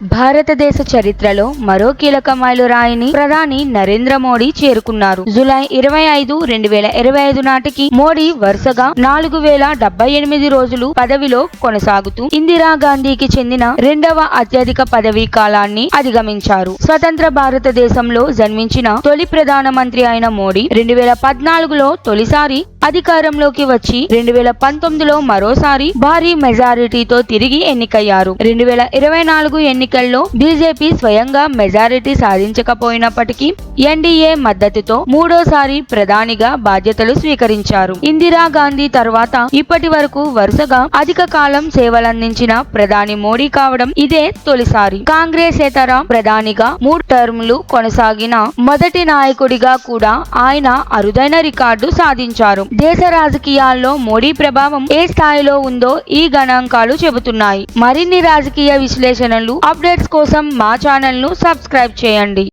భారతదేశ చరిత్రలో మరో కీలక మైలురాయిని ప్రధాని నరేంద్ర మోడీ చేరుకున్నారు. జూలై ఇరవై ఐదు రెండు వేల ఇరవై ఐదు నాటికి మోడీ వరుసగా నాలుగు వేల డెబ్బై ఎనిమిది రోజులు పదవిలో కొనసాగుతూ ఇందిరాగాంధీకి చెందిన రెండవ అత్యధిక పదవీ కాలాన్ని అధిగమించారు. స్వతంత్ర భారతదేశంలో జన్మించిన తొలి ప్రధానమంత్రి అయిన మోడీ రెండు వేల పద్నాలుగులో తొలిసారి అధికారంలోకి వచ్చి రెండు వేల పంతొమ్మిదిలో మరోసారి భారీ మెజారిటీతో తిరిగి ఎన్నికయ్యారు. రెండు వేల ఇరవై నాలుగు ఎన్నికల్లో బీజేపీ స్వయంగా మెజారిటీ సాధించకపోయినప్పటికీ ఎన్డీఏ మద్దతుతో మూడోసారి ప్రధానిగా బాధ్యతలు స్వీకరించారు. ఇందిరాగాంధీ తర్వాత ఇప్పటి వరకు వరుసగా అధిక కాలం సేవలందించిన ప్రధాని మోడీ కావడం ఇదే తొలిసారి. కాంగ్రెసేతర ప్రధానిగా మూడు టర్మ్లు కొనసాగిన మొదటి నాయకుడిగా కూడా ఆయన అరుదైన రికార్డు సాధించారు. దేశ రాజకీయాల్లో మోడీ ప్రభావం ఏ స్థాయిలో ఉందో ఈ గణాంకాలు చెబుతున్నాయి. మరిన్ని రాజకీయ విశ్లేషణలు అప్డేట్స్ కోసం మా ఛానల్ను సబ్స్క్రైబ్ చేయండి.